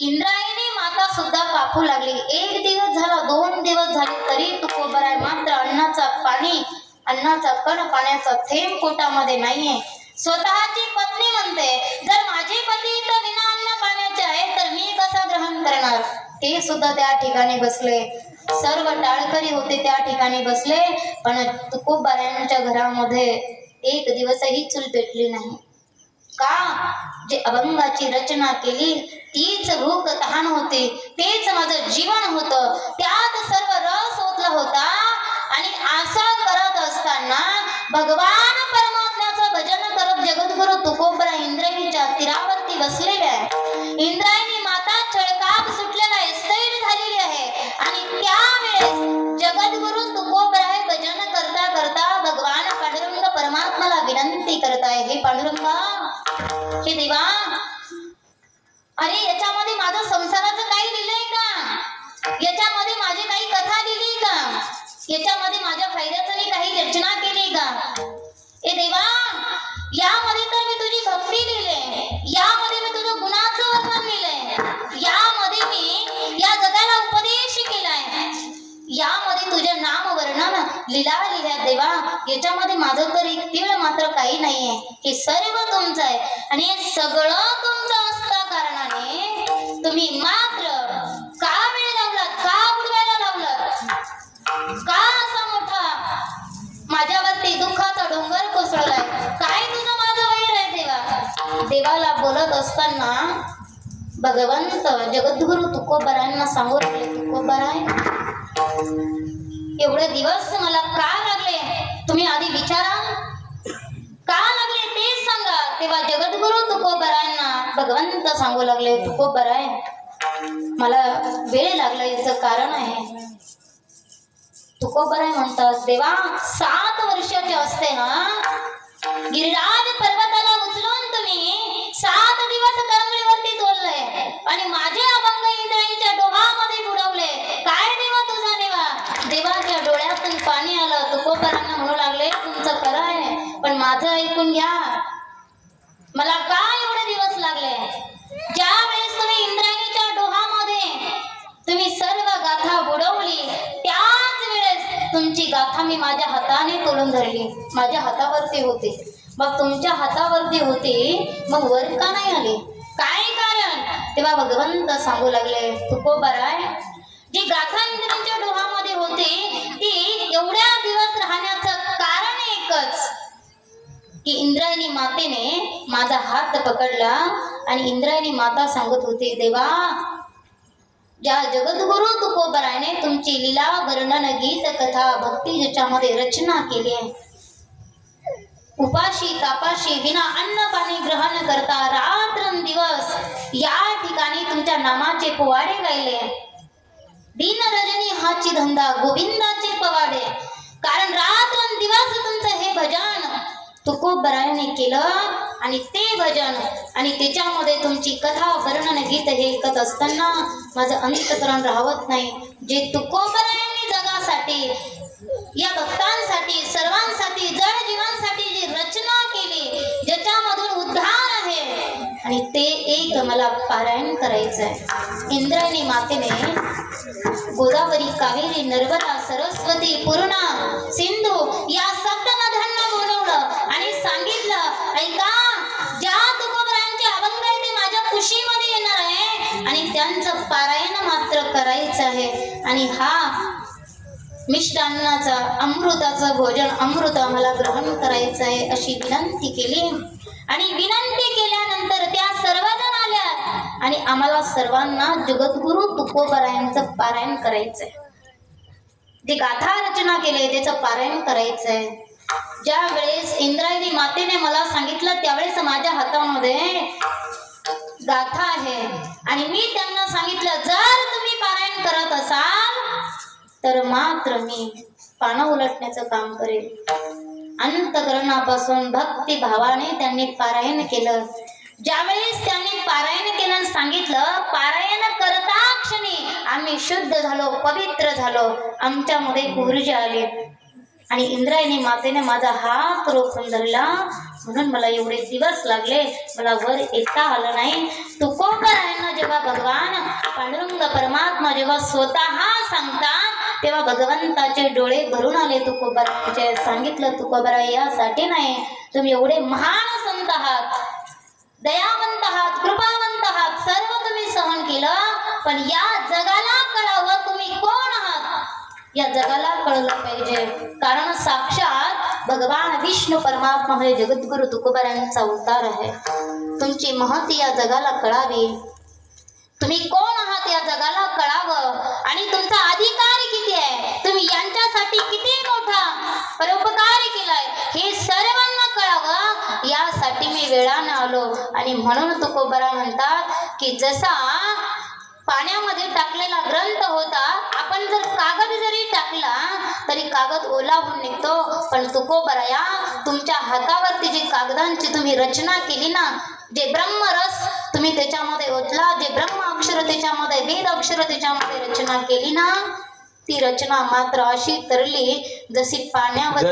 इंद्रायणी माता सुद्धा कापू लागली. एक दिवस झाला दोन दिवस झाले तरी तुकोबराय मात्र अन्नाचा पाणी अन्नाचा कण पाण्याचा थेंब पोटामध्ये नाहीये. स्वतःची पत्नी म्हणते जर माझे पती तर विना अन्न पाण्याचे आहे तर मी कसा ग्रहण करणार? ते सुद्धा त्या ठिकाणी बसले. सर्व टाळकरी होते त्या ठिकाणी बसले पण तुकोबारायांच्या घरामध्ये एक दिवसही चूल पेटली नाही. का? जे अभंगाची रचना केली तीच भूक तहान होती तेच माझं जीवन होतं. त्यात सर्व रस ओतला होता आणि आशा करत असताना भगवान परमात्म्याचं भजन करत जगद्गुरु तुकोबरा इंद्रायणीच्या तीरावरती बसलेले आहे. इंद्रायणी माता चळकाप सुटलेला आहे सैर झालेली आहे. आणि त्यावेळेस जगद्गुरु तुकोबरा हे भजन करता करता भगवान पांडुरंग परमात्माला विनंती करत आहे हे पांडुरंगा ओके देवा. अरे याच्यामध्ये माझं संसाराचं काही लिहिलंय का? याच्यामध्ये माझी काही कथा लिहिली का? याच्यामध्ये माझ्या फायद्याचं मी काही रचना केली का? ए देवा यामध्ये तर मी तुझी भक्ती लिहिले यामध्ये मी तुझं गुणाचं वर्णन लिहिलंय. यामध्ये मी या जगाला उपदेश केलाय. यामध्ये तुझे नाम वर्णन लिला याच्यामध्ये माझं तर एक तीळ मात्र काही नाहीये. हे सर्व तुमचं आहे. आणि हे सगळं तुमचं असता कारणाने तुम्ही मात्र का वेळ लावलात? का बुडवायला लावलात? का असा मोठा माझ्यावरती दुःखाचा डोंगर कोसळलाय? काय तुझं माझं वैर आहे देवा? देवाला बोलत असताना भगवंत जगद्गुरु तुकोबरायांना सांगू लागले तुकोबराय एवढे दिवस मला का लागले? तुम्ही आधी विचारा. का लागले तेच सांगा. तेव्हा जगद्गुरु तुकोबरायांना भगवंत सांगू लागले तुकोबराय. मला वेळ लागला याचं कारण आहे. तुकोबराय म्हणतात देवा सात वर्षाचे असते ना. गिरिराज मला का एवढे दिवस लागले? ज्या वेळेस तुम्ही इंद्रायणीच्या डोहामध्ये तुम्ही सर्व गाथा बुडवली त्याच वेळेस तुमची गाथा मी माझ्या हाताने तोलून धरली. माझ्या हातावरती होते. मग तुमच्या हातावरती होती मग वर का नाही आली? काय कारण? तेव्हा भगवंत सांगू लागले तुकोबराय जी गाथा इंद्रांच्या डोहामध्ये होती ती एवढ्या की इंद्रायणी मातेने माझा हात पकडला आणि इंद्रायणी माता सांगत होती देवा ज्या जगद्गुरु तुकोबरायने तुमची लीला वर्णन गीत कथा भक्ती ज्याच्यामध्ये रचना केली आहे उपाशी तापाशी विना अन्न पाणी ग्रहण करता रात्रंदिवस या ठिकाणी तुमच्या नामाचे पोवाडे गायले दिन रजनी हाची धंदा गोविंदाचे पवाडे कारण रात्रंदिवस तुमचं हे भजन तुकोबरायाने केलं आणि ते भजन आणि त्याच्यामध्ये तुमची कथा वर्णन गीत हे ऐकत असताना माझं अंतकरण राहत नाही. जे तुकोबरायांनी जगासाठी या भक्तांसाठी सर्वांसाठी जड जीवांसाठी जी रचना केली ज्याच्यामधून उद्धार आहे आणि ते एक मला पारायण करायचं आहे इंद्रायणी मातेने गोदावरी कावेरी नर्मदा सरस्वती पूर्णा करायचं आहे. आणि हा मिष्टान्नाचा अमृताचं भोजन अमृत आम्हाला ग्रहण करायचं आहे अशी विनंती केली. आणि विनंती केल्यानंतर त्या सर्वजण आल्या आणि आम्हाला सर्वांना जगद्गुरु तुकोबरायांचं पारायण करायचंय. ती गाथा रचना केली त्याचं पारायण करायचंय. ज्या वेळेस इंद्रायणी मातेने मला सांगितलं त्यावेळेस माझ्या हातामध्ये गाथा आहे. आणि मी त्यांना सांगितलं जर तुम्ही पारायण करत असाल तर मात्र मी पानं उलटण्याचं काम करेल अंतकरणापासून भक्तिभावाने त्यांनी पारायण केलं. ज्यावेळेस त्यांनी पारायण केलं सांगितलं पारायण करता क्षणी आम्ही शुद्ध झालो पवित्र झालो. आमच्यामध्ये ऊर्जा आली. आणि इंद्रायणी मातेने माझा हात रोखून धरला. म्हणून मला एवढे दिवस लागले. मला वर येता आलं नाही. तुकोबरायांना जेव्हा भगवान? पांडुरंग परमात्मा जेव्हा स्वतः सांगतात तेव्हा भगवंताचे डोळे भरून आले. तुकोबरायांचे सांगितलं तुकोबरा यासाठी नाही. तुम्ही एवढे महान संत आहात. दयावंत आहात कृपावंत आहात. सर्व तुम्ही सहन केलं पण या जगाला कळावं तुम्ही कोण आहात या जगाला कळलं पाहिजे. कारण साक्षात भगवान विष्णू परमात्मा हे जगद्गुरु तुकोबारायांचा अवतार आहे. तुमची महती या जगाला कळावी. तुम्ही कोण आहात या जगाला कळावं? आणि तुमचा अधिकार किती आहे? तुम्ही यांच्यासाठी किती मोठा परोपकार केलाय? हे सर्वांना कळावं. यासाठी मी वेळानं आलो. आणि म्हणून तुकोबरा म्हणतात की जसा पाण्यामध्ये टाकलेला ग्रंथ होता. आपण जर कागद जरी टाकला तरी कागद ओला होऊन निघतो. पण तुकोबराया तुमच्या हातावरती जी कागदांची तुम्ही रचना केली ना जे ब्रह्मरस तुम्ही त्याच्यामध्ये ओतला. जे ब्रह्म अक्षर त्याच्यामध्ये वेद अक्षर त्याच्यामध्ये रचना केली ना ती रचना मात्र अशी तरली जशी पाण्यावर